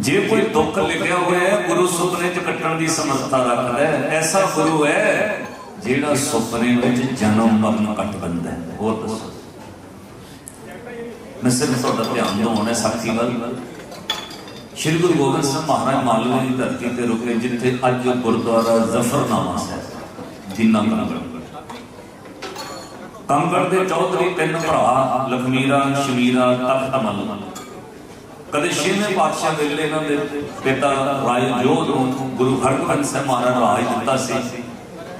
ਜੇ ਕੋਈ ਦੁੱਖ ਲਿਖਿਆ ਹੋਇਆ ਹੈ, ਗੁਰੂ ਸੁਪਨੇ ਚ ਕੱਟਣ ਦੀ ਸਮਰੱਥਾ ਰੱਖਦਾ ਹੈ, ਐਸਾ ਗੁਰੂ ਹੈ ਜਿਹੜਾ ਸੁਪਨੇ ਵਿੱਚ ਜਨਮ ਮਰਨ ਕੱਟ ਦਿੰਦਾ ਹੈ। ਹੋਰ ਦੱਸੋ। ਮੈਂ ਸਿਰਫ ਤੁਹਾਡਾ ਧਿਆਨ ਦਿਵਾਉਣਾ ਸਾਖੀ ਵੱਲ। ਸ਼੍ਰੀ ਗੁਰੂ ਗੋਬਿੰਦ ਸਿੰਘ ਮਹਾਰਾਜ ਮਾਲਵੇ ਦੀ ਧਰਤੀ ਤੇ ਰੁਕੇ, ਜਿੱਥੇ ਅੱਜ ਗੁਰਦੁਆਰਾ ਜ਼ਫਰਨਾਮਾ ਸਾਹਿਬ, ਜਿੰਨਾ ਕੰਗੜ ਕੰਗੜ ਦੇ ਚੌਧਰੀ ਤਿੰਨ ਭਰਾ, ਲਖਮੀਰਾ ਸ਼ਮੀਰਾ ਤਖਤਮਲ ਕਦੇ ਛੇਵੇਂ ਪਾਤਸ਼ਾਹ ਵੇਲੇ ਇਹਨਾਂ ਦੇ ਪਿਤਾ ਰਾਏ ਜੋਧ ਨੂੰ ਗੁਰੂ ਹਰਗੋਬਿੰਦ ਸਾਹਿਬ ਮਹਾਰਾਜ ਰਾਜ ਦਿੱਤਾ ਸੀ।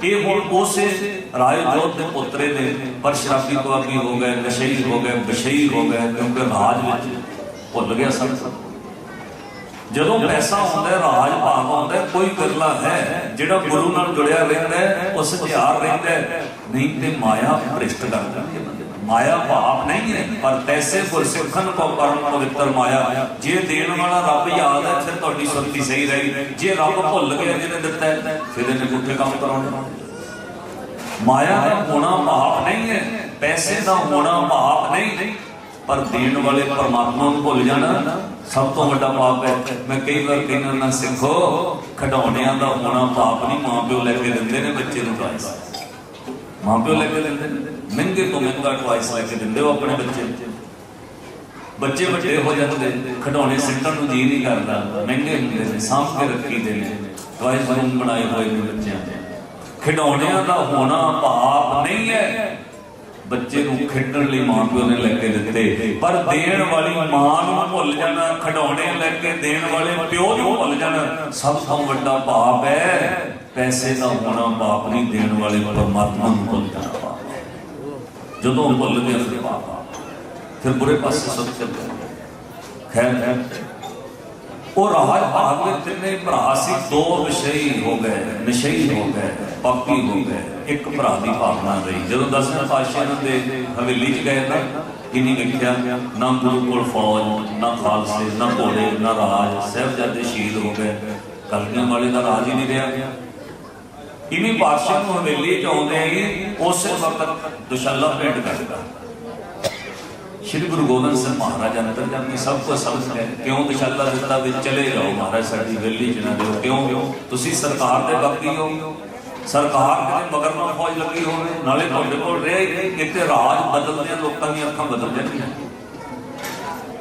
ਇਹ ਹੁਣ ਉਸੇ ਰਾਏ ਜੋਧ ਦੇ ਪੁੱਤਰੇ ਨੇ ਪਰ ਸ਼ਰਾਬੀ ਕੁਆਬੀ ਹੋ ਗਏ ਨਸ਼ਈ ਹੋ ਗਏ ਬਸ਼ਈ ਹੋ ਗਏ, ਕਿਉਂਕਿ ਰਾਜ ਵਿੱਚ ਭੁੱਲ ਗਿਆ ਸਭ। ਜਦੋਂ ਪੈਸਾ ਹੁੰਦਾ ਰਾਜ ਭਾਵ ਹੁੰਦਾ ਕੋਈ ਕਰਲਾ ਹੈ, ਜਿਹੜਾ ਗੁਰੂ ਨਾਲ ਜੁੜਿਆ ਰਹਿੰਦਾ ਉਹ ਸਤਿਆਰ ਰਹਿੰਦਾ ਨਹੀਂ ਤੇ ਮਾਇਆ ਭ੍ਰਿਸ਼ਟ ਕਰ ਦਿੰਦੀ ਹੈ। ਮਾਇਆ ਭਾਪ ਨਹੀਂ ਹੈ, ਪਰ ਤੈਸੇ ਗੁਰਸਿੱਖਨ ਕੋ ਪਰਮ ਪਵਿੱਤਰ ਮਾਇਆ। ਜੇ ਦੇਣ ਵਾਲਾ ਰੱਬ ਯਾਦ ਹੈ, ਫਿਰ ਤੁਹਾਡੀ ਸੁਰਤੀ ਸਹੀ ਰਹੀ। ਜੇ ਰੱਬ ਭੁੱਲ ਗਿਆ ਜਿਹਨੇ ਦਿੱਤਾ ਫਿਰ ਇਹਨੇ ਪੁੱਠੇ ਕੰਮ ਕਰਾਉਣੇ। ਮਾਇਆ ਦਾ ਹੋਣਾ ਭਾਪ ਨਹੀਂ ਹੈ, ਪੈਸੇ ਦਾ ਹੋਣਾ ਭਾਪ ਨਹੀਂ। ਪਰ ਦੇਣ ਵਾਲੇ ਪਰਮਾਤਮਾ ਨੂੰ ਭੁੱਲ ਜਾਣਾ, ਸਭ ਤੋਂ ਵੱਡਾ ਪਾਪ ਹੈ। ਮੈਂ ਕਈ ਵਾਰ ਕਹਿੰਦਾ ਨਾ ਸਿੱਖੋ ਖਡਾਉਣਿਆਂ ਦਾ ਹੋਣਾ ਪਾਪ ਨਹੀਂ, ਮਾਂ ਪਿਓ ਲੈ ਕੇ ਦਿੰਦੇ ਨੇ ਬੱਚੇ ਨੂੰ ਟਵਾਇਸ ਮਾਂ ਪਿਓ ਲੈ ਕੇ ਦਿੰਦੇ ਨੇ। ਮਹਿੰਗੇ ਤੋਂ ਮਹਿੰਗਾ ਟਵਾਇਸ ਲੈ ਕੇ ਦਿੰਦੇ ਹੋ ਆਪਣੇ ਬੱਚੇ। ਬੱਚੇ ਵੱਡੇ ਹੋ ਜਾਂਦੇ ਖਡਾਉਣੇ ਸਿੱਟਣ ਨੂੰ ਜੀ ਨਹੀਂ ਕਰਦਾ। ਮਹਿੰਗੇ ਹੁੰਦੇ ਨੇ, ਸਾਂਭ ਕੇ ਰੱਖੀ ਦੇ ਨੇ ਟਵਾਇਸ ਰੂਮ ਬਣਾਏ ਹੋਏ ਨੇ ਬੱਚਿਆਂ ਦੇ। ਖਿਡੌਣਿਆਂ ਦਾ ਹੋਣਾ ਪਾਪ ਨਹੀਂ ਹੈ। ਬੱਚੇ ਨੂੰ ਖੇਡਣ ਲਈ ਮਾਂ ਪਿਓ ਨੇ ਲੈ ਕੇ ਦਿੱਤੇ। ਪਰ ਦੇਣ ਵਾਲੀ ਮਾਂ ਨੂੰ ਭੁੱਲ ਜਾਣਾ, ਖਿਡੌਣੇ ਲੈ ਕੇ ਦੇਣ ਵਾਲੇ ਪਿਓ ਨੂੰ ਭੁੱਲ ਜਾਣਾ, ਸਭ ਤੋਂ ਵੱਡਾ ਪਾਪ ਹੈ। ਪੈਸੇ ਦਾ ਹੋਣਾ ਪਾਪ ਨਹੀਂ, ਦੇਣ ਵਾਲੇ ਪਰਮਾਤਮਾ ਨੂੰ ਭੁੱਲ ਜਾਣਾ। ਜਦੋਂ ਭੁੱਲ ਗਏ ਫਿਰ ਪਾਪ ਫਿਰ ਬੁਰੇ ਪਾਸੇ ਸਭ ਚੱਲ ਗਏ ਖੈਰ, ਉਹ ਰਾਜ ਭਾਗ ਤਿੰਨੇ ਭਰਾ ਸੀ, ਦੋ ਵਿਸ਼ਈ ਹੋ ਗਏ, ਨਿਸ਼ਈ ਹੋ ਗਏ, ਪਾਪੀ ਹੋ ਗਏ, ਇੱਕ ਭਰਾ ਦੀ ਭਾਵਨਾ ਰਹੀ। ਜਦੋਂ ਦਸਵੇਂ ਪਾਤਸ਼ਾਹ ਇਹਨਾਂ ਦੇ ਹਵੇਲੀ 'ਚ ਗਏ ਤਾਂ ਇਨੀ ਵੇਖਿਆ ਨਾ ਗੁਰੂ ਕੋਲ ਫੌਜ, ਨਾ ਖਾਲਸੇ, ਨਾ ਘੋੜੇ, ਨਾ ਰਾਜ, ਸਾਹਿਬਜ਼ਾਦੇ ਸ਼ਹੀਦ ਹੋ ਗਏ। ਕਲਗੀਆਂ ਵਾਲੇ ਦਾ ਰਾਜ ਹੀ ਨਹੀਂ ਰਿਹਾ। ਇਨੀ ਪਾਤਸ਼ਾਹ ਨੂੰ ਹਵੇਲੀ 'ਚ ਆਉਂਦੇ ਹੀ ਉਸੇ ਵਕਤ ਦੁਸ਼ੱਲਾ ਭੇਟ ਕਰਦਾ। ਸ਼੍ਰੀ ਗੁਰੂ ਗੋਬਿੰਦ ਸਿੰਘ ਮਹਾਰਾਜ ਅੰਤਰਜਾਮੀ ਸਭ ਕੁਝ ਸਮਝ ਗਏ ਕਿਉਂ ਵਿਸ਼ਾਲਾ ਦਿੱਤਾ ਵਿੱਚ ਚਲੇ ਜਾਓ ਮਹਾਰਾਜ, ਸਾਡੀ ਹਵੇਲੀ ਚ ਨਾ ਦਿਓ, ਕਿਉਂ? ਤੁਸੀਂ ਸਰਕਾਰ ਦੇ ਬਾਕੀ ਹੋ। ਸਰਕਾਰ ਦੇ ਮਗਰ ਨਾਲ ਫੌਜ ਲੱਗੀ ਹੋਵੇ, ਨਾਲੇ ਤੁਹਾਡੇ ਕੋਲ ਰਹੇ ਕਿਤੇ ਰਾਜ ਬਦਲਦੇ ਲੋਕਾਂ ਦੀਆਂ ਅੱਖਾਂ ਬਦਲ ਜਾਂਦੀਆਂ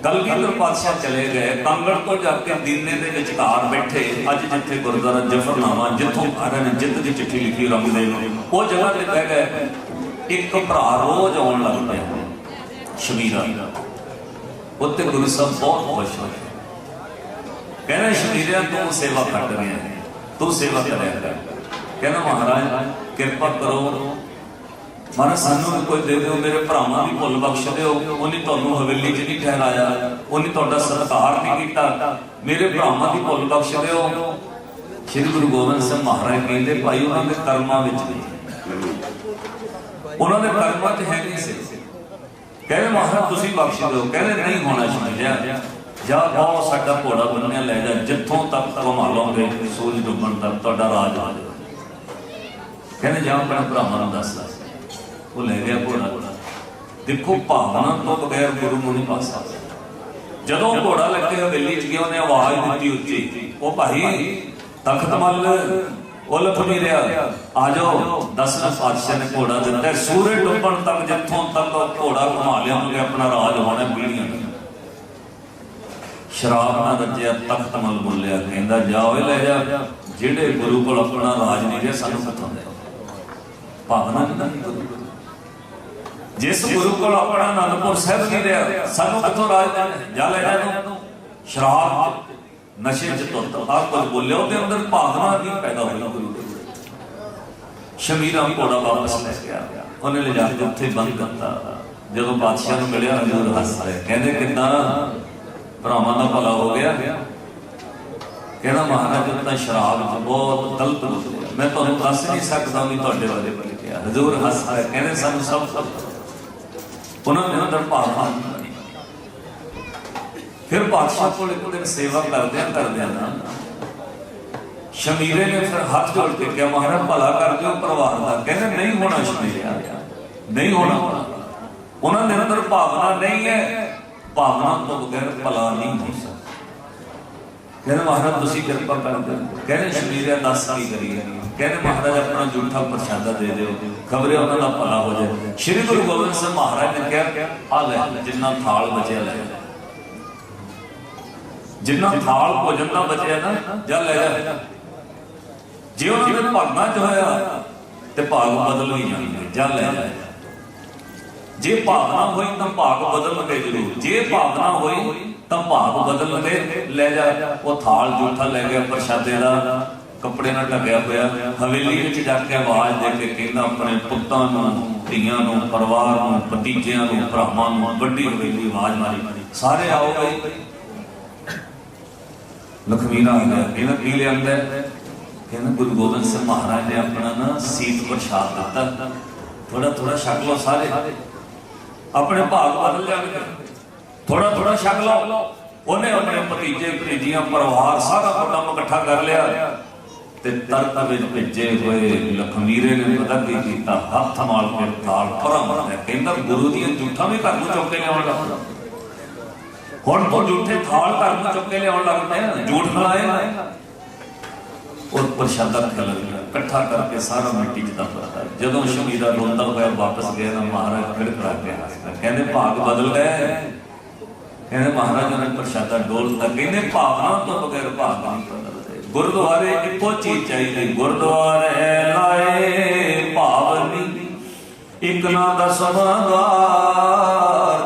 ਕਲਗੀਧਰ ਪਾਤਸ਼ਾਹ ਚਲੇ ਗਏ, ਕੰਗੜ ਤੋਂ ਜਾ ਕੇ ਦੀਨੇ ਦੇ ਵਿਚਕਾਰ ਬੈਠੇ, ਅੱਜ ਜਿੱਥੇ ਗੁਰਦੁਆਰਾ ਜਫਰਨਾਮਾ, ਜਿੱਥੋਂ ਮਹਾਰਾਜ ਜਿੱਤ ਦੀ ਚਿੱਠੀ ਲਿਖੀ ਰੰਗਦੇ ਨੂੰ, ਉਹ ਜਗ੍ਹਾ ਤੇ ਬਹਿ ਗਏ, ਇੱਕ ਭਰਾ ਰੋਜ਼ ਆਉਣ ਲੱਗ ਪਿਆ ਸ਼ਮੀਰਾ ਉੱਤੇ ਗੁਰੂ ਸਾਹਿਬ ਬਹੁਤ ਖੁਸ਼ ਹੋਏ। ਕਹਿੰਦਾ ਸ਼ਮੀਰਿਆ ਤੂੰ ਸੇਵਾ ਕਰ ਰਿਹਾ ਤੂੰ ਸੇਵਾ ਕਰਿਆ ਕਰ। ਕਹਿੰਦਾ, ਮਹਾਰਾਜ, ਕਿਰਪਾ ਕਰੋ ਮਨ ਸਾਨੂੰ ਵੀ ਕੋਈ ਦੇ ਦਿਓ, ਮੇਰੇ ਭਰਾਵਾਂ ਦੀ ਭੁੱਲ ਬਖਸ਼ ਦਿਓ। ਉਹਨੇ ਤੁਹਾਨੂੰ ਹਵੇਲੀ 'ਚ ਨਹੀਂ ਠਹਿਰਾਇਆ, ਉਹਨੇ ਤੁਹਾਡਾ ਸਤਿਕਾਰ ਨਹੀਂ ਕੀਤਾ। ਮੇਰੇ ਭਰਾਵਾਂ ਦੀ ਭੁੱਲ ਬਖਸ਼ ਦਿਓ। ਸ੍ਰੀ ਗੁਰੂ ਗੋਬਿੰਦ ਸਿੰਘ ਮਹਾਰਾਜ ਕਹਿੰਦੇ, ਭਾਈ, ਉਹਨਾਂ ਦੇ ਕਰਮਾਂ ਵਿੱਚ ਨਹੀਂ ਉਹਨਾਂ ਦੇ ਕਰਮਾਂ 'ਚ ਹੈ ਨਹੀਂ ਸੀ? ਕਹਿੰਦੇ, ਮਹਾਰਾਜ, ਤੁਸੀਂ ਬਖਸ਼ ਦਿਓ। ਕਹਿੰਦੇ, ਨਹੀਂ ਹੋਣਾ ਚਾਹੀਦਾ ਜਾ ਬਹੁਤ ਸਾਡਾ ਘੋੜਾ ਬੰਨਿਆ, ਲੈ ਜਾ। ਜਿੱਥੋਂ ਤੱਕ ਘੁਮਾ ਲਓਗੇ, ਸੂਰਜ ਡੁੱਬਣ ਤੱਕ ਤੁਹਾਡਾ ਰਾਜ ਆ ਜਾਵੇ ਕਹਿੰਦੇ, ਜਾ ਆਪਣੇ ਭਰਾਵਾਂ ਨੂੰ ਦੱਸ ਉਹ ਲੈ ਗਿਆ ਘੋੜਾ। ਦੇਖੋ, ਭਾਵਨਾ ਤੋਂ ਬਗੈਰ ਗੁਰੂ ਨੂੰ ਨਹੀਂ ਪਾ ਸਕਦਾ। ਜਦੋਂ ਘੋੜਾ ਲੱਗੇ ਹਵੇਲੀ ਚ ਗਿਆ, ਉਹਨੇ ਆਵਾਜ਼ ਦਿੱਤੀ ਉੱਚੀ। ਉਹ ਭਾਈ, ਤਖਤ ਮੱਲ, ਉਹ ਨਹੀਂ ਰਿਹਾ। ਆ ਜਾਓ ਦਸਵੇਂ ਪਾਤਸ਼ਾਹ ਨੇ ਘੋੜਾ ਦਿੱਤਾ। ਸੂਰਜ ਡੁੱਬਣ ਤੱਕ, ਜਿੱਥੋਂ ਤੱਕ ਘੋੜਾ ਘੁਮਾ ਲਿਆਉਂਗੇ ਆਪਣਾ ਰਾਜ ਹੋਣਾ ਪੀੜੀਆਂ ਦਾ ਸ਼ਰਾਬ ਨਾ ਰੱਜਿਆ, ਤਖਤ ਮੱਲ ਬੋਲਿਆ, ਕਹਿੰਦਾ, ਜਾ ਓਏ, ਲੈ ਜਾ। ਜਿਹੜੇ ਗੁਰੂ ਕੋਲ ਆਪਣਾ ਰਾਜ ਨਹੀਂ ਰਿਹਾ, ਸਾਨੂੰ ਕਿੱਥੋਂ ਦੇ? ਭਾਵਨਾ ਨਹੀਂ ਗੁਰੂ ਜਿਸ ਗੁਰੂ ਕੋਲ ਆਪਣਾ ਅਨੰਦਪੁਰ ਸਾਹਿਬ ਨਹੀਂ ਰਿਹਾ, ਸਾਨੂੰ ਕਿੱਥੋਂ ਰਾਜ ਦੇਣਾ? ਜਾ ਲੈ ਜਾ ਸ਼ਰਾਬ, ਨਸ਼ੇ ਚ ਤੁੱਤ ਆਪ ਕੁਝ ਬੋਲਿਆ, ਉਹਦੇ ਅੰਦਰ ਭਾਵਨਾ ਨਹੀਂ ਪੈਦਾ ਹੋਈ। ਗੁਰੂ ਦੇ ਸ਼ਮੀਰਾ ਘੋੜਾ ਵਾਪਸ ਲੈ ਗਿਆ। ਉਹਨੇ ਲੈ ਕੇ ਉੱਥੇ ਬੰਦ ਕਰਤਾ। ਜਦੋਂ ਬਾਦਸ਼ਾਹ ਨੂੰ ਮਿਲਿਆ, ਹਜ਼ੂਰ ਹੱਸ ਰਿਹਾ ਕਹਿੰਦੇ, ਕਿੱਦਾਂ? ਭਰਾਵਾਂ ਦਾ ਭਲਾ ਹੋ ਗਿਆ? ਕਹਿੰਦਾ, ਮਹਾਰਾਜ ਤਾਂ ਸ਼ਰਾਬ ਚ ਬਹੁਤ ਗਲਤ ਬੋਲਿਆ। ਮੈਂ ਤੁਹਾਨੂੰ ਦੱਸ ਨਹੀਂ ਸਕਦਾ ਵੀ ਤੁਹਾਡੇ ਬਾਰੇ ਬੋਲ ਗਿਆ ਹਜ਼ੂਰ ਹੱਸ ਰਿਹਾ ਕਹਿੰਦੇ, ਸਾਨੂੰ ਸਭ ਸਭ ਉਹਨਾਂ ਨੇ ਅੰਦਰ ਭਾਵਨਾ ਫਿਰ ਪਾਤਸ਼ਾਹ ਕੋਲ ਇੱਕ ਦਿਨ ਸੇਵਾ ਕਰਦਿਆਂ ਕਰਦਿਆਂ ਨਾ ਸ਼ਮੀਰੇ ਨੇ ਫਿਰ ਹੱਥ ਜੋੜ ਕੇ ਕਿਹਾ, ਮਹਾਰਾਜ, ਭਲਾ ਕਰ ਦਿਓ, ਪਰਿਵਾਰ ਦਾ। ਕਹਿੰਦੇ, ਨਹੀਂ ਹੋਣਾ ਸ਼ਮੀਰਿਆ ਨਹੀਂ ਹੋਣਾ। ਉਹਨਾਂ ਦੇ ਅੰਦਰ ਭਾਵਨਾ ਨਹੀਂ ਹੈ। ਭਾਵਨਾ ਤੋਂ ਬਗੈਰ ਭਲਾ ਨਹੀਂ ਹੋ ਸਕਦਾ। ਕਹਿੰਦੇ, ਮਹਾਰਾਜ, ਤੁਸੀਂ ਕਿਰਪਾ ਕਰ ਦਿਓ। ਕਹਿੰਦੇ ਸ਼ਮੀਰਿਆ ਦੱਸ ਕੀ ਕਰੀਏ? ਕਹਿੰਦੇ ਮਹਾਰਾਜ, ਆਪਣਾ ਜੂਠਾ ਪ੍ਰਸ਼ਾਦਾ ਦੇ ਦਿਓ। ਖਬਰੇ ਉਹਨਾਂ ਦਾ ਭਲਾ ਹੋ ਜਾਏ। ਸ੍ਰੀ ਗੁਰੂ ਗੋਬਿੰਦ ਸਿੰਘ ਮਹਾਰਾਜ ਨੇ ਕਿਹਾ, ਆ ਲੈ, ਜਿੰਨਾ ਥਾਲ ਬਚਿਆ ਲੈ। ਜਿੰਨਾ ਥਾਲ ਭੋਜਨ ਦਾ ਬਚਿਆ ਨਾ, ਜਾ ਲੈ ਜਾ। ਜੇ ਉਹਨਾਂ ਦੇ ਭਾਗਾਂ ਚ ਹੋਇਆ, ਤੇ ਭਾਗ ਬਦਲ ਵੀ ਜਾਣਗੇ। ਜਾਂ ਲੈ ਜਾ। ਜੇ ਭਾਵਨਾ ਹੋਈ, ਤਾਂ ਭਾਗ ਬਦਲਣਗੇ ਜ਼ਰੂਰ। ਜੇ ਭਾਵਨਾ ਹੋਈ, ਤਾਂ ਭਾਗ ਬਦਲਣਗੇ। ਲੈ ਜਾ, ਉਹ ਥਾਲ ਜੂਠਾ ਲੈ ਗਿਆ ਪ੍ਰਸ਼ਾਦੇ ਦਾ। ਕੱਪੜੇ ਨਾਲ ਢੱਕਿਆ ਹੋਇਆ ਹਵੇਲੀ ਵਿੱਚ ਜਾ ਕੇ ਆਵਾਜ਼ ਦੇ ਕੇ ਕਹਿੰਦਾ ਆਪਣੇ ਪੁੱਤਾਂ ਨੂੰ, ਧੀਆਂ ਨੂੰ, ਪਰਿਵਾਰ ਨੂੰ, ਭਤੀਜਿਆਂ ਨੂੰ, ਭਰਾਵਾਂ ਨੂੰ ਵੱਡੀ ਹਵੇਲੀ ਆਵਾਜ਼ ਮਾਰੀ। ਸਾਰੇ ਆਓ ਬਈ। ਲਖਮੀਰਾ ਆ ਗਿਆ। ਇਹਨਾਂ ਕੀ ਲਿਆਂਦਾ? ਕਹਿੰਦਾ, ਗੁਰੂ ਗੋਬਿੰਦ ਸਿੰਘ ਮਹਾਰਾਜ ਨੇ ਆਪਣਾ ਨਾ ਸੀਤ ਪ੍ਰਸ਼ਾਦ ਦਿੱਤਾ। ਥੋੜਾ ਥੋੜਾ ਛਕ ਲਓ ਸਾਰੇ। ਆਪਣੇ ਭਾਗ ਬਦਲ ਜਾਣਗੇ। ਥੋੜਾ ਥੋੜਾ ਛਕ ਲਓ। ਉਹਨੇ ਆਪਣੇ ਭਤੀਜੇ, ਭਤੀਜੀਆਂ, ਪਰਿਵਾਰ ਸਾਰਾ ਕੁਟੰਬ ਇਕੱਠਾ ਕਰ ਲਿਆ। ਤੇ ਤਰਤ ਵਿੱਚ ਭੇਜੇ ਹੋਏ ਲਖਮੀਰੇ ਨੇ ਪਤਾ ਕੀ ਕੀਤਾ। ਹੱਥ ਮਾਲ ਕੇ ਥਾਲ ਪਰਾਂ ਮਾਰਿਆ ਕਹਿੰਦਾ ਗੁਰੂ ਦੀਆਂ ਜੂਠਾਂ ਵੀ ਘਰ ਨੂੰ ਚੁੱਕ ਕੇ ਲਿਆਉਣ ਲੱਗਾ ਹੁਣ ਉਹ ਝੂਠੇ ਥਾਲ ਘਰ ਨੂੰ ਚੁੱਕ ਕੇ ਲਿਆਉਣ ਲੱਗ ਪਏ ਨਾ, ਖਲਾਏ ਉਹ ਪ੍ਰਸ਼ਾਦਾ ਖਿਲਰ ਗਿਆ ਇਕੱਠਾ ਕਰਕੇ ਸਾਰਾ ਮਿੱਟੀ ਚ ਦਫਾ ਜਦੋਂ ਸ਼ਮੀਰਾ ਰੋਂਦਾ ਹੋਇਆ ਵਾਪਸ ਗਿਆ ਨਾ ਮਹਾਰਾਜ ਖੜਖੜਾ ਕੇ ਹੱਸਦਾ ਕਹਿੰਦੇ ਭਾਗ ਬਦਲ ਗਏ। ਕਹਿੰਦੇ ਮਹਾਰਾਜ ਨੇ ਪ੍ਰਸ਼ਾਦਾ ਡੋਲਤਾ। ਕਹਿੰਦੇ ਭਾਵਨਾ ਤੋਂ ਬਗੈਰ ਭਾਗਾਂ ਨਹੀਂ। ਗੁਰਦੁਆਰੇ ਇੱਕੋ ਚੀਜ਼ ਚਾਹੀਦੀ? ਗੁਰਦੁਆਰੇ ਲਾਏ ਭਾਵਨੀ ਇਕ ਨਾ ਦਸਵਾਂ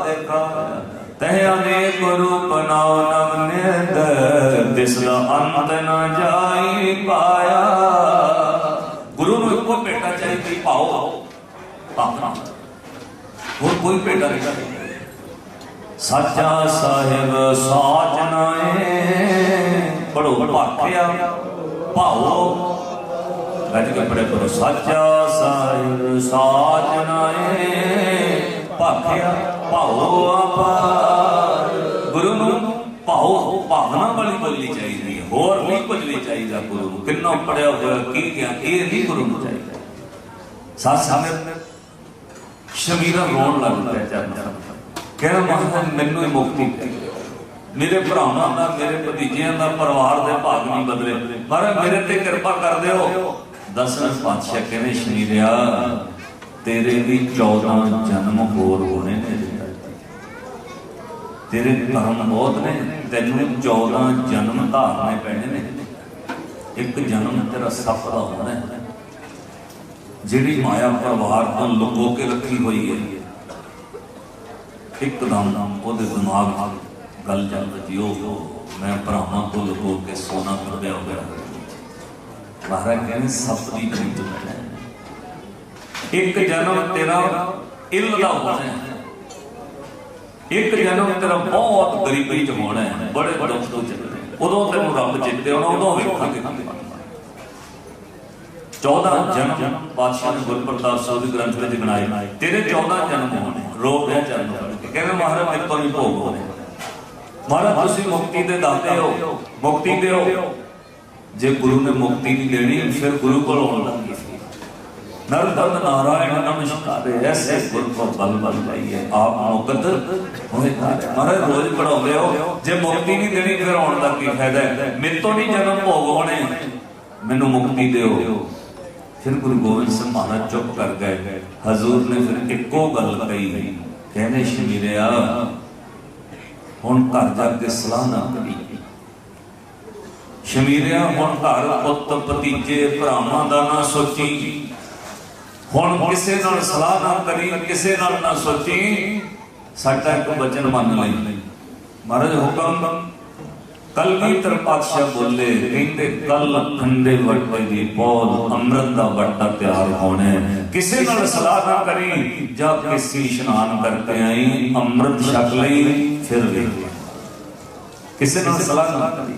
ਦੇਖਾ। ਤਹਿ ਅਨੇਕ ਰੂਪ ਨਾਉ ਨਵ ਨਿਦ ਦਿਸ ਦਾ ਅੰਤ ਨਾ ਜਾਈ ਪਾਇਆ। ਗੁਰੂ ਨੂੰ ਇੱਕੋ ਭੇਟਾ ਚਾਹੀਦੀ, ਪਾਓ। ਭਾਵਨਾ ਹੋਰ ਕੋਈ ਭੇਟਾ ਨਹੀਂ। ਸੱਚਾ ਸਾਹਿਬ ਸਾਚ ਭਾਖਿਆ ਭਾਓ ਗੱਜ ਕੇ ਪੜੇ ਕਰੋ ਸੱਚਾ ਸਾਹਿਬ ਸਾਚ ਭਾਖਿਆ ਭਾਓ ਆਪਾਰ ਗੁਰੂ ਨੂੰ ਭਾਓ ਭਾਵਨਾ ਵਾਲੀ ਬੋਲੀ ਚਾਹੀਦੀ ਹੈ, ਹੋਰ ਨਹੀਂ ਕੁਝ ਨਹੀਂ ਚਾਹੀਦਾ ਗੁਰੂ ਨੂੰ। ਕਿੰਨਾ ਪੜਿਆ ਹੋਇਆ, ਕੀ ਗਿਆ, ਇਹ ਨਹੀਂ ਗੁਰੂ ਨੂੰ ਚਾਹੀਦਾ। ਸਾਥ ਸਾਹਮਣੇ ਸ਼ਮੀਰਾ ਰੋਣ ਲੱਗ ਪਿਆ ਚਰਨ ਕਹਿੰਦਾ ਮਹਾਰਾਜ ਮੈਨੂੰ ਹੀ ਮੁਕਤੀ ਦੇ ਮੇਰੇ ਭਰਾਵਾਂ ਦਾ, ਮੇਰੇ ਭਤੀਜਿਆਂ ਦਾ, ਪਰਿਵਾਰ ਦੇ ਭਾਗ ਨਹੀਂ ਬਦਲੇ। ਪਰ ਮੇਰੇ ਤੇ ਕਿਰਪਾ ਕਰ ਦਿਓ ਦਸਵੇਂ ਪਾਤਸ਼ਾਹ ਕਹਿੰਦੇ, ਸ਼ਮੀਰਿਆ, ਤੇਰੇ ਵੀ 14 ਜਨਮ ਹੋਰ ਹੋਣੇ ਨੇ ਤੇਰੇ ਕਰਮ ਬਹੁਤ ਨੇ, ਤੈਨੂੰ 14 ਜਨਮ ਧਾਰਨੇ ਪੈਣੇ ਨੇ। ਇੱਕ ਜਨਮ ਤੇਰਾ ਸਫਲ ਹੋਣਾ ਜਿਹੜੀ ਮਾਇਆ ਪਰਿਵਾਰ ਤੋਂ ਲੁਕੋ ਕੇ ਰੱਖੀ ਹੋਈ ਹੈ ਇੱਕਦਮ ਉਹਦੇ ਦਿਮਾਗ 'ਚ ਗੱਲ ਚੱਲ ਰਹੀ ਉਹ ਮੈਂ ਭਰਾਵਾਂ ਤੋਂ ਹੋ ਕੇ ਸੋਨਾ ਖਰੀਦਿਆ ਹੋਇਆ। ਮਹਾਰਾਜ ਕਹਿੰਦੇ ਸੱਪ ਦੀ ਖਰੀਦ ਹੈ ਇੱਕ ਜਨਮ ਤੇਰਾ ਇਲ ਦਾ ਹੋਣਾ ਇੱਕ ਜਨਮ ਤੇਰਾ ਬਹੁਤ ਗਰੀਬੀ ਚ ਹੋਣਾ ਹੈ। ਬੜੇ ਬੜੇ ਤੋਂ ਚੱਲਣੇ ਉਦੋਂ ਤੈਨੂੰ ਰੱਬ ਚਿੱਤੇ ਆਉਣਾ, ਉਦੋਂ ਵੇਖਾਂਗੇ। 14 ਜਨਮ ਪਾਤਸ਼ਾਹ ਨੇ ਗੁਰਪ੍ਰਤਾਪ ਸਾਹਿਬ ਦੇ ਗ੍ਰੰਥ ਵਿੱਚ ਗਣਾਏ ਤੇਰੇ 14 ਜਨਮ ਹੋਣੇ, ਰੋਗ ਹੈ ਜਨਮ ਕਹਿੰਦੇ, ਮਹਾਰਾਜ, ਮੇਰੇ ਤੋਂ ਨਹੀਂ ਭੋਗ ਹੋਣੇ। ਮਹਾਰਾਜ ਤੁਸੀਂ ਮੁਕਤੀ ਦੇ ਦਾਤੇ ਹੋ। ਮੁਕਤੀ ਦਿਓ। ਜੇ ਗੁਰੂ ਨੇ ਮੁਕਤੀ ਨਹੀਂ ਦੇਣੀ, ਫਿਰ ਗੁਰੂ ਕੋਲ ਆਉਣ ਲੱਗੀ ਨਰਤਨ ਨਾਰਾਇਣ ਨਮਸਕਾਰੇ ਐਸੇ ਗੁਰ ਕੋ ਬਲ ਬਲ ਪਾਈਏ। ਆਪ ਮੁਕਤ ਹੋਏ ਮਹਾਰਾਜ ਰੋਜ਼ ਪੜਾਉਂਦੇ ਹੋ। ਜੇ ਮੁਕਤੀ ਨਹੀਂ ਦੇਣੀ, ਫਿਰ ਆਉਣ ਦਾ ਕੀ ਫਾਇਦਾ ਹੈ। ਮੇਰੇ ਤੋਂ ਨਹੀਂ ਜਨਮ ਭੋਗ ਹੋਣੇ। ਮੈਨੂੰ ਮੁਕਤੀ ਦਿਓ। ਫਿਰ ਗੁਰੂ ਗੋਬਿੰਦ ਸਿੰਘ ਮਹਾਰਾਜ ਚੁੱਪ ਕਰ ਗਏ। ਹਜ਼ੂਰ ਨੇ ਫਿਰ ਇੱਕੋ ਗੱਲ ਕਹੀ। ਕਹਿੰਦੇ, ਸ਼ਮੀਰਿਆ ਹੁਣ ਘਰ ਜਾ ਕੇ ਸਲਾਹ ਨਾ ਕਰੀ। ਸ਼ਮੀਰਿਆ, ਹੁਣ ਘਰ ਪੁੱਤ ਭਤੀਜੇ ਭਰਾਵਾਂ ਦਾ ਨਾ ਸੋਚੀ। ਹੁਣ ਕਿਸੇ ਨਾਲ ਸਲਾਹ ਨਾ ਕਰੀ, ਕਿਸੇ ਨਾਲ ਨਾ ਸੋਚੀ। ਸਾਡਾ ਇੱਕ ਵਚਨ ਮੰਨ ਲਈ। ਮਹਾਰਾਜ ਹੁਕਮ ਕਲਗੀਧਰ ਪਾਤਸ਼ਾਹ ਬੋਲੇ ਕਹਿੰਦੇ ਕੱਲ ਖੰਡੇ ਵੱਟੇ ਦੀ ਪੌਦ ਅੰਮ੍ਰਿਤ ਦਾ ਵੱਟਾ ਤਿਆਰ ਹੋਣਾ। ਕਿਸੇ ਨਾਲ ਸਲਾਹ ਨਾ ਕਰੀ ਜਾਂ ਕਿਸੇ ਇਸ਼ਨਾਨ ਕਰਕੇ ਆਈ ਅੰਮ੍ਰਿਤ ਛਕ ਲਈ ਫਿਰ ਵੇਖ ਕਿਸੇ ਨਾਲ ਸਲਾਹ ਨਾ ਕਰੀ।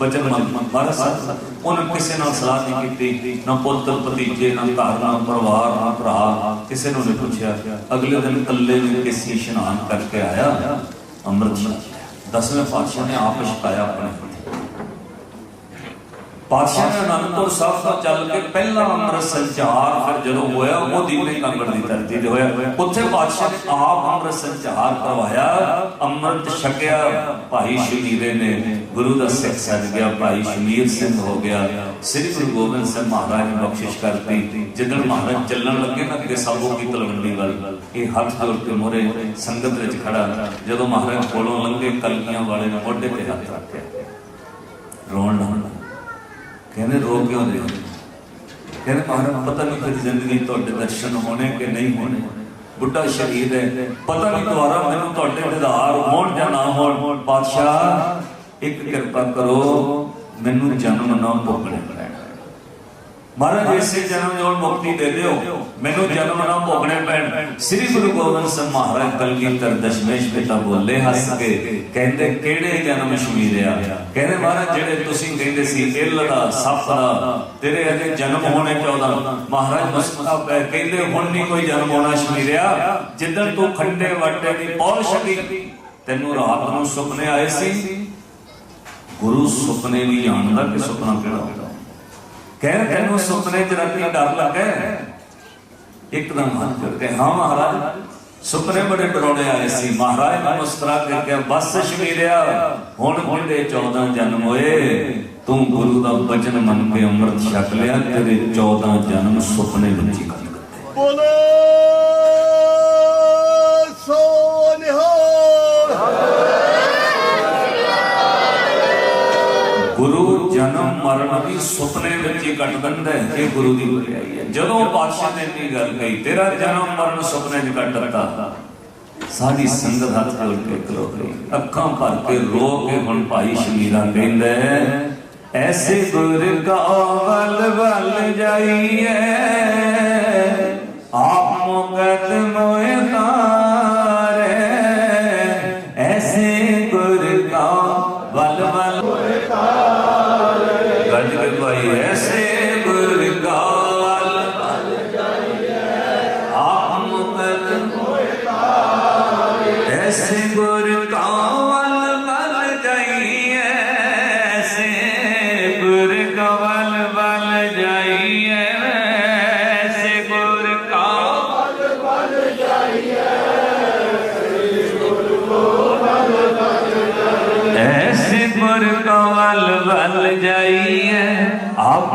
ਬਚਨ ਮੰਨ ਮਹਾਰਾਜ ਸਾਹਿਬ ਉਹਨੇ ਕਿਸੇ ਨਾਲ ਸਲਾਹ ਨਹੀਂ ਕੀਤੀ ਨਾ ਪੁੱਤਰ ਭਤੀਜੇ ਨਾ ਘਰ ਨਾ ਪਰਿਵਾਰ ਨਾ ਭਰਾ। ਕਿਸੇ ਨੂੰ ਨਹੀਂ ਪੁੱਛਿਆ। ਅਗਲੇ ਦਿਨ ਇਕੱਲੇ ਨੇ ਕਿਸੇ ਇਸ਼ਨਾਨ ਕਰਕੇ ਆਇਆ ਅੰਮ੍ਰਿਤ ਛਕ ਲਿਆ। ਦਸਵੇਂ ਪਾਤਸ਼ਾਹ ਨੇ ਆਪ ਛਕਾਇਆ ਆਪਣੇ ਪਾਤਸ਼ਾਹ ਨੇ ਅਨੰਦਪੁਰ ਸਾਹਿਬ ਤੋਂ ਚੱਲ ਕੇ ਪਹਿਲਾ ਅੰਮ੍ਰਿਤ ਸੰਚਾਰ ਫਿਰ ਜਦੋਂ ਹੋਇਆ, ਉਹ ਦੀਨੇ ਕੰਗੜ ਦੀ ਧਰਤੀ ਤੇ ਹੋਇਆ। ਉੱਥੇ ਪਾਤਸ਼ਾਹ ਨੇ ਆਪ ਅੰਮ੍ਰਿਤ ਸੰਚਾਰ ਕਰਵਾਇਆ। ਅੰਮ੍ਰਿਤ ਛਕਿਆ, ਭਾਈ ਸ਼ਮੀਰੇ ਨੇ ਗੁਰੂ ਦਾ ਸਿੱਖ ਸੱਜ ਗਿਆ, ਭਾਈ ਸ਼ਮੀਰ ਸਿੰਘ ਹੋ ਗਿਆ। ਸ੍ਰੀ ਗੁਰੂ ਗੋਬਿੰਦ ਸਿੰਘ ਮਹਾਰਾਜ ਨੇ ਬਖਸ਼ਿਸ਼ ਕਰਤੀ ਜਦੋਂ ਮਹਾਰਾਜ ਚੱਲਣ ਲੱਗੇ ਨਾ ਤੇ ਸਾਬੋ ਕੀ ਤਲਵੰਡੀ ਵੱਲ, ਇਹ ਹੱਥ ਜੋੜ ਕੇ ਮੋਰੇ ਸੰਗਤ ਵਿੱਚ ਖੜਾ, ਜਦੋਂ ਮਹਾਰਾਜ ਕੋਲੋਂ ਲੰਘੇ, ਕਲਗੀਆਂ ਵਾਲੇ ਨੇ ਮੋਢੇ ਤੇ ਹੱਥ ਰੱਖਿਆ। ਰੋਣ ਲੱਗਾ ਕਹਿੰਦੇ, ਰੋ ਕਿਉਂ ਰਹੇ ਕਹਿੰਦੇ, ਮਹਾਰਾਜ, ਪਤਾ ਨਹੀਂ ਕਦੀ ਜ਼ਿੰਦਗੀ ਤੁਹਾਡੇ ਦਰਸ਼ਨ ਹੋਣੇ ਕਿ ਨਹੀਂ ਹੋਣੇ। ਬੁੱਢਾ ਸ਼ਹੀਦ ਹੈ। ਪਤਾ ਨਹੀਂ ਦੁਆਰਾ ਮੈਨੂੰ ਤੁਹਾਡੇ ਦਿਦਾਰ ਹੋਣ ਜਾਂ ਨਾ ਹੋਣ। ਪਾਤਸ਼ਾਹ, ਇੱਕ ਕਿਰਪਾ ਕਰੋ, ਮੈਨੂੰ ਜਨਮ ਨਾ ਭੋਗਣਾ ਮਹਾਰਾਜ ਇਸੇ ਜਨਮ ਜੋੜ ਮੁਕਤੀ ਦੇ ਦਿਓ। ਮੈਨੂੰ ਜਨਮ ਨਾ ਭੋਗਣੇ ਪੈਣ। ਸ੍ਰੀ ਗੁਰੂ ਗੋਬਿੰਦ ਸਿੰਘ ਮਹਾਰਾਜ ਕਲਗੀਧਰ ਦਸ਼ਮੇਸ਼ ਪਿਤਾ ਬੋਲੇ ਹੱਸ ਕੇ, ਕਹਿੰਦੇ, ਕਿਹੜੇ ਜਨਮ ਸ਼ਮੀਰਿਆ ਕਹਿੰਦੇ, ਮਹਾਰਾਜ, ਜਿਹੜੇ ਤੁਸੀਂ ਕਹਿੰਦੇ ਸੀ ਇੱਲ ਦਾ ਸੱਪ ਦਾ ਤੇਰੇ ਅਜੇ ਜਨਮ ਹੋਣੇ 14 ਮਹਾਰਾਜ ਮੁਸਤਫਾ ਪੈ ਕਹਿੰਦੇ, ਹੁਣ ਨਹੀਂ ਕੋਈ ਜਨਮ ਹੋਣਾ ਸ਼ਮੀਰਿਆ ਜਿੱਦਣ ਤੂੰ ਖੰਡੇ ਵਾਟੇ ਦੀ ਪੌਲ ਛਕੀ ਤੈਨੂੰ ਰਾਤ ਨੂੰ ਸੁਪਨੇ ਆਏ ਸੀ। ਗੁਰੂ ਸੁਪਨੇ ਵੀ ਜਾਣਦਾ ਕਿ ਸੁਪਨਾ ਕਿਹੜਾ? ਕਹਿ ਤੈਨੂੰ ਸੁਪਨੇ ਚ ਰਾਤੀ ਡਰ ਲੱਗਾ ਇੱਕਦਮ ਹੱਥ ਜੋੜ ਹਾਂ ਮਹਾਰਾਜ, ਸੁਪਨੇ ਬੜੇ ਡਰਾਉਣੇ ਆਏ ਸੀ। ਮਹਾਰਾਜ ਨੇ ਮੁਸਕਰਾ ਕੇ ਕਿਹਾ, ਬਸ ਸ਼ਮੀਰਿਆ, ਹੁਣ ਕਿਹੜੇ 14 ਜਨਮ ਹੋਏ। ਤੂੰ ਗੁਰੂ ਦਾ ਬਚਨ ਮੰਨ ਕੇ ਅੰਮ੍ਰਿਤ ਛਕ ਲਿਆ, ਤੇਰੇ 14 ਜਨਮ ਸੁਪਨੇ ਵਿੱਚ ਹੀ ਕੱਟ ਗਏ ਬੋਲੇ। ਸੁਪਨੇ ਵਿੱਚ ਹੀ ਕੱਟ ਦਿੰਦਾ ਹੈ ਇਹ ਗੁਰੂ ਦੀ ਵਡਿਆਈ ਹੈ। ਜਦੋਂ ਪਾਤਸ਼ਾਹ ਨੇ ਇਹ ਗੱਲ ਕਹੀ, ਤੇਰਾ ਜਨਮ ਮਰਨ ਸੁਪਨੇ 'ਚ ਕੱਟ ਦਿੱਤਾ। ਸਾਡੀ ਸੰਗਤ ਹੱਥ ਜੋੜ ਕੇ ਖਲੋ ਅੱਖਾਂ ਭਰ ਕੇ ਰੋ ਕੇ ਹੁਣ ਭਾਈ ਸ਼ਮੀਰਾ ਕਹਿੰਦਾ ਐਸੇ ਗੁਰ ਕਾ ਵੱਲ ਵੱਲ ਜਾਈਏ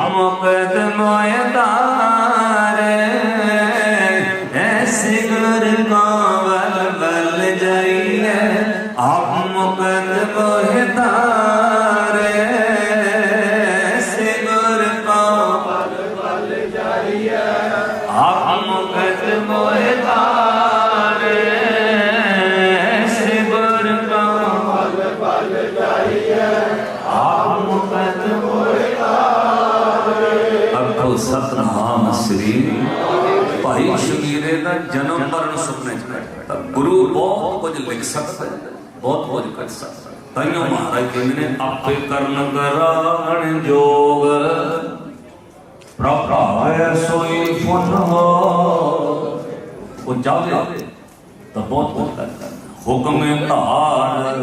عمق دموع يطع ਜਨਮ ਮਰਨ ਸੁਪਨੇ ਚ ਕੱਟਦਾ ਗੁਰੂ ਬਹੁਤ ਕੁਝ ਲਿਖ ਸਕਦਾ ਬਹੁਤ ਕੁਝ ਕਰ ਸਕਦਾ ਤਾਈਓ ਮਹਾਰਾਜ ਕਹਿੰਦੇ ਨੇ, ਆਪੇ ਕਰਨ ਕਰਾਣ ਜੋਗ। ਪ੍ਰਭਾਵੈ ਸੋਈ ਫੁਨ ਉਹ ਚਾਹੇ ਤਾਂ ਬਹੁਤ ਕੁਝ ਕਰ ਹੁਕਮ ਧਾਰ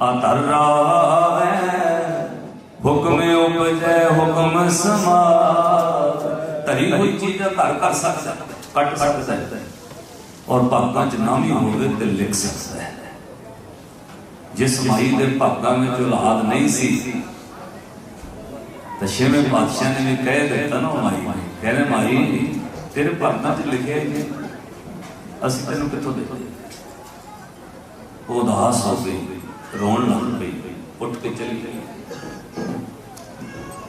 ਅਤਰ ਰਾਵੈ ਹੁਕਮ ਉਪਜੈ, ਹੁਕਮ ਸਮਾ ਧਰੀ ਹੋਈ ਚੀਜ਼ ਦਾ ਘਰ ਕਰ ਸਕਦਾ ਕੱਟ ਸਕਦਾ ਹੈ। ਔਰ ਭਾਗਾਂ ਚ ਨਾਮ ਹੀ ਹੋਵੇ ਤੇ ਲਿਖ ਸਕਦਾ ਹੈ। ਜਿਸ ਮਾਈ ਦੇ ਭਾਗਾਂ ਵਿੱਚ ਔਲਾਦ ਨਹੀਂ ਸੀ, ਤਾਂ ਛੇਵੇਂ ਪਾਤਸ਼ਾਹ ਨੇ ਵੀ ਕਹਿ ਦਿੱਤਾ ਨਾ ਮਾਈ। ਕਹਿੰਦੇ, ਮਾਈ, ਤੇਰੇ ਭਾਗਾਂ ਚ ਲਿਖਿਆ ਹੀ ਅਸੀਂ ਤੈਨੂੰ ਕਿੱਥੋਂ ਦੇ ਉਹ ਉਦਾਸ ਹੋ ਗਈ, ਰੋਣ ਲੱਗ ਪਈ, ਉੱਠ ਕੇ ਚਲੀ ਗਈ।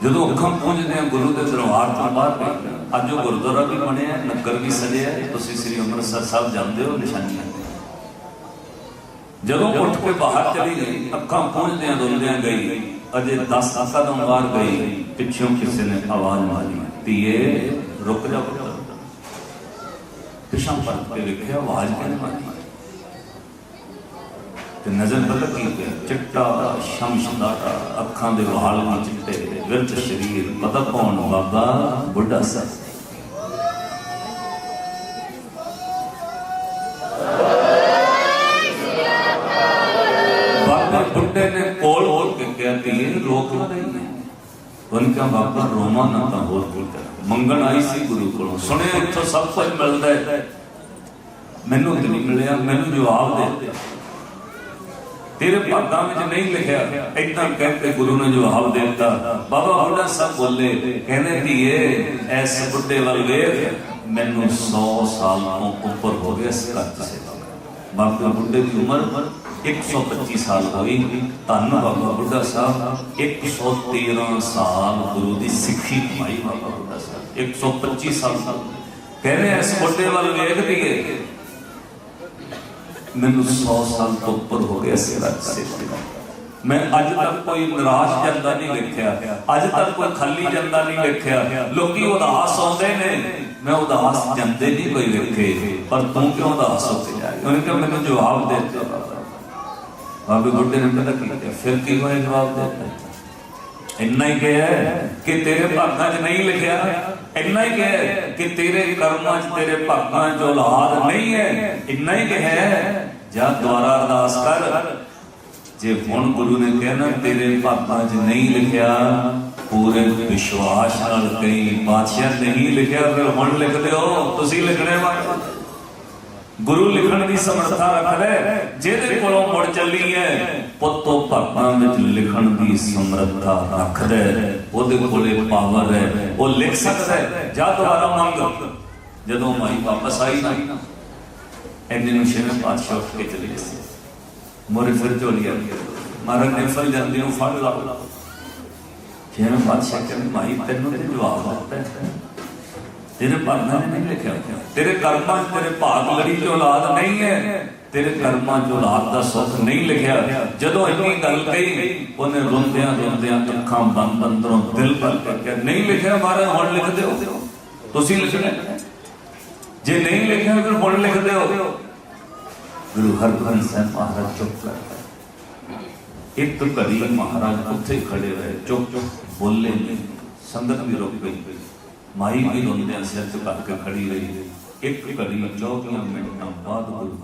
ਜਦੋਂ ਅੱਖਾਂ ਪਹੁੰਚਦੇ ਆ ਗੁਰੂ ਦੇ ਦਰਬਾਰ ਤੋਂ ਬਾਹਰ ਗਏ ਅੱਜ ਉਹ ਗੁਰਦੁਆਰਾ ਵੀ ਬਣਿਆ, ਨਗਰ ਵੀ ਸਜਿਆ ਤੁਸੀਂ ਸ੍ਰੀ ਅੰਮ੍ਰਿਤਸਰ ਸਾਹਿਬ ਜਾਂਦੇ ਹੋ ਨਿਸ਼ਾਨੀਆਂ ਜਦੋਂ ਉੱਠ ਕੇ ਬਾਹਰ ਚਲੀ ਗਈ, ਅੱਖਾਂ ਪਹੁੰਚਦਿਆਂ ਰੋਂਦਿਆਂ ਗਈ, ਅਜੇ 10 ਕਦਮ ਬਾਹਰ ਗਈ, ਪਿੱਛੋਂ ਕਿਸੇ ਨੇ ਆਵਾਜ਼ ਮਾਰੀ, ਧੀਏ, ਰੁਕ ਜਾ ਪੁੱਤਰ। ਪਿਛਾਂ ਪਰਤ ਕੇ ਵੇਖਿਆ, ਆਵਾਜ਼ ਕਿਹਨੇ ਮਾਰੀ? ਤੇ ਨਜ਼ਰ ਬਦਲ ਕੀ ਚਿੱਟਾ ਸ਼ਮਸ਼ਦਾਰਾ ਅੱਖਾਂ ਦੇ ਵਾਲ ਚਿੱਟੇ ਵਿਰਤ ਸ਼ਰੀਰ, ਪਤਾ ਕੌਣ, ਬਾਬਾ, ਬੁੱਢਾ ਸਾਹਿਬ। ਬਾਬੇ ਬਾਬਾ ਰੋਮਾ ਨਾ ਤਾਂ ਹੋਰ ਕੀ ਕਰ। ਮੰਗਣ ਆਈ ਸੀ ਗੁਰੂ ਕੋਲੋਂ। ਸੁਣਿਆ ਇੱਥੋਂ ਸਭ ਕੁਝ ਮਿਲਦਾ ਹੈ। ਮੈਨੂੰ ਤੇ ਨਹੀਂ ਮਿਲਿਆ, ਮੈਨੂੰ ਜਵਾਬ ਦੇ ਤੇਰੇ ਭਾਗਾਂ ਵਿੱਚ ਨਹੀਂ ਲਿਖਿਆ। ਇਦਾਂ ਕਹਿ ਕੇ ਗੁਰੂ ਨੇ ਜਵਾਬ ਦੇ ਦਿੱਤਾ। ਬਾਬਾ ਬੁੱਢਾ ਸਾਹਿਬ ਬੋਲੇ, ਕਹਿੰਦੇ ਧੀਏ, ਐਸ ਬੁੱਢੇ ਵੱਲ ਵੇਖ। ਮੈਨੂੰ 100 ਸਾਲ ਤੋਂ ਉੱਪਰ ਹੋ ਗਿਆ ਇਸ ਘਰ ਸੇਵਾ ਬਾਬਾ ਬੁੱਢੇ ਦੀ ਉਮਰ 125 ਸਾਲ ਹੋਈ ਧੰਨ ਬਾਬਾ ਬੁੱਢਾ ਸਾਹਿਬ 113 ਸਾਲ ਗੁਰੂ ਦੀ ਸਿੱਖੀ ਕਮਾਈ ਬਾਬਾ ਬੁੱਢਾ ਸਾਹਿਬ। 125 ਸਾਲ। ਕਹਿੰਦੇ ਐਸ ਬੁੱਢੇ ਵੱਲ ਵੇਖ ਧੀਏ ਮੈਨੂੰ 100 ਸਾਲ ਤੋਂ ਉੱਪਰ ਹੋ ਗਿਆ ਸੇਵਾ ਸੇਵਾ ਮੈਂ ਅੱਜ ਤੱਕ ਕੋਈ ਨਿਰਾਸ਼ ਜਾਂਦਾ ਨਹੀਂ ਵੇਖਿਆ। ਅੱਜ ਤੱਕ ਕੋਈ ਖਾਲੀ ਜਾਂਦਾ ਨਹੀਂ ਵੇਖਿਆ। ਲੋਕੀ ਉਦਾਸ ਆਉਂਦੇ ਨੇ। ਮੈਂ ਉਦਾਸ ਜਾਂਦੇ ਨਹੀਂ ਕੋਈ ਵੇਖੇ। ਪਰ ਤੂੰ ਕਿਉਂ ਉਦਾਸ ਹੋ ਕੇ ਉਹਨੇ ਕਿਹਾ, ਮੈਨੂੰ ਜਵਾਬ ਦੇ ਦਿੱਤਾ ਬਾਬੇ ਬੁੱਢੇ ਨੇ ਪਤਾ ਕੀ ਕੀਤਾ ਫਿਰ ਕੀ ਹੋਇਆ ਜਵਾਬ ਦਿੱਤਾ? ਇੰਨਾ ਹੀ ਕਿਹਾ ਕਿ ਤੇਰੇ ਭਾਗਾਂ 'ਚ ਨਹੀਂ ਲਿਖਿਆ। ਇੰਨਾ ਹੀ ਕਿਹਾ ਕਿ ਤੇਰੇ ਕਰਮਾਂ 'ਚ, ਤੇਰੇ ਭਾਗਾਂ 'ਚ ਔਲਾਦ ਨਹੀਂ ਹੈ। ਇੰਨਾ ਹੀ ਕਿਹਾ ਜਾਂ ਦੁਆਰਾ ਅਰਦਾਸ ਕਰ। ਜੇ ਹੁਣ ਗੁਰੂ ਨੇ ਕਿਹਾ ਨਾ, ਤੇਰੇ ਭਾਗਾਂ 'ਚ ਨਹੀਂ ਲਿਖਿਆ, ਪੂਰੇ ਵਿਸ਼ਵਾਸ ਨਾਲ ਕਈ ਬਾਦਸ਼ਾਹ ਨਹੀਂ ਲਿਖਿਆ, ਫਿਰ ਹੁਣ ਲਿਖ ਦਿਓ। ਤੁਸੀਂ ਲਿਖਣੇ ਵਾਲੇ ਗੁਰੂ ਲਿਖਣ ਦੀ ਸਮਰੱਥਾ ਰੱਖਦਾ ਜਿਹਦੇ ਕੋਲੋਂ ਮੁੜ ਚੱਲੀ ਹੈ, ਪੁੱਤੋ ਭਾਗਾਂ ਵਿੱਚ ਲਿਖਣ ਦੀ ਸਮਰੱਥਾ ਰੱਖਦਾ ਉਹਦੇ ਕੋਲੇ ਪਾਵਰ ਹੈ, ਉਹ ਲਿਖ ਸਕਦਾ ਹੈ। ਦੁਬਾਰਾ ਮੰਗ, ਜਦੋਂ ਮਾਈ ਵਾਪਸ ਆਈ ਨਾ ਐਨੇ ਨੂੰ ਛੇਵੇਂ ਪਾਤਸ਼ਾਹ ਉੱਠ ਕੇ ਚਲੇ ਗਏ ਮੋਰੇ ਫਿਰ ਝੋਲੀ ਮਹਾਰਾਜ ਨੇ ਫਲ ਜਾਂਦੇ ਨੂੰ ਫੜ ਲਾ। ਸ਼ੇਰ ਪਾਤਸ਼ਾਹ ਕਹਿੰਦੇ, ਮਾਈ, ਤੈਨੂੰ ਤੇ ਜਵਾਬ ਦਿੱਤਾ ਤੇਰੇ ਭਾਗਾਂ ਨਹੀਂ ਲਿਖਿਆ ਤੇਰੇ ਕਰਮਾਂ 'ਚ ਤੇਰੇ ਭਾਗ ਲੜੀ ਚ ਔਲਾਦ ਨਹੀਂ ਹੈ। ਤੇਰੇ ਕਰਮਾਂ 'ਚ ਔਲਾਦ ਦਾ ਸੁੱਖ ਨਹੀਂ ਲਿਖਿਆ। ਜਦੋਂ ਇੰਨੀ ਗੱਲ ਕਹੀ, ਉਹਨੇ ਰੋਂਦਿਆਂ ਰੋਂਦਿਆਂ ਅੱਖਾਂ ਬੰਦ ਅੰਦਰੋਂ ਦਿਲ ਭਰ ਕੇ ਨਹੀਂ ਲਿਖਿਆ ਮਹਾਰਾਜ, ਹੁਣ ਲਿਖ ਦਿਓ। ਤੁਸੀਂ ਲਿਖਣਾ ਜੇ ਨਹੀਂ ਲਿਖਿਆ, ਫਿਰ ਹੁਣ ਲਿਖ ਦਿਓ। ਗੁਰੂ ਹਰਗੋਬਿੰਦ ਸਾਹਿਬ ਮਹਾਰਾਜ ਚੁੱਪ ਕਰ ਗਏ। ਇੱਕ ਘੜੀ ਮਹਾਰਾਜ ਉੱਥੇ ਖੜੇ ਰਹੇ। ਚੁੱਪ ਚੁੱਪ, ਬੋਲੇ ਨਹੀਂ। ਸੰਗਤ ਵੀ ਰੁਕ ਗਈ। ਮਾਈ ਵੀ ਰੋਂਦਿਆਂ ਸਿਰ ਝੁਕਾ ਕੇ ਖੜੀ ਰਹੀ। ਇੱਕ ਘੜੀ 24 ਮਿੰਟਾਂ ਬਾਅਦ ਗੁਰੂ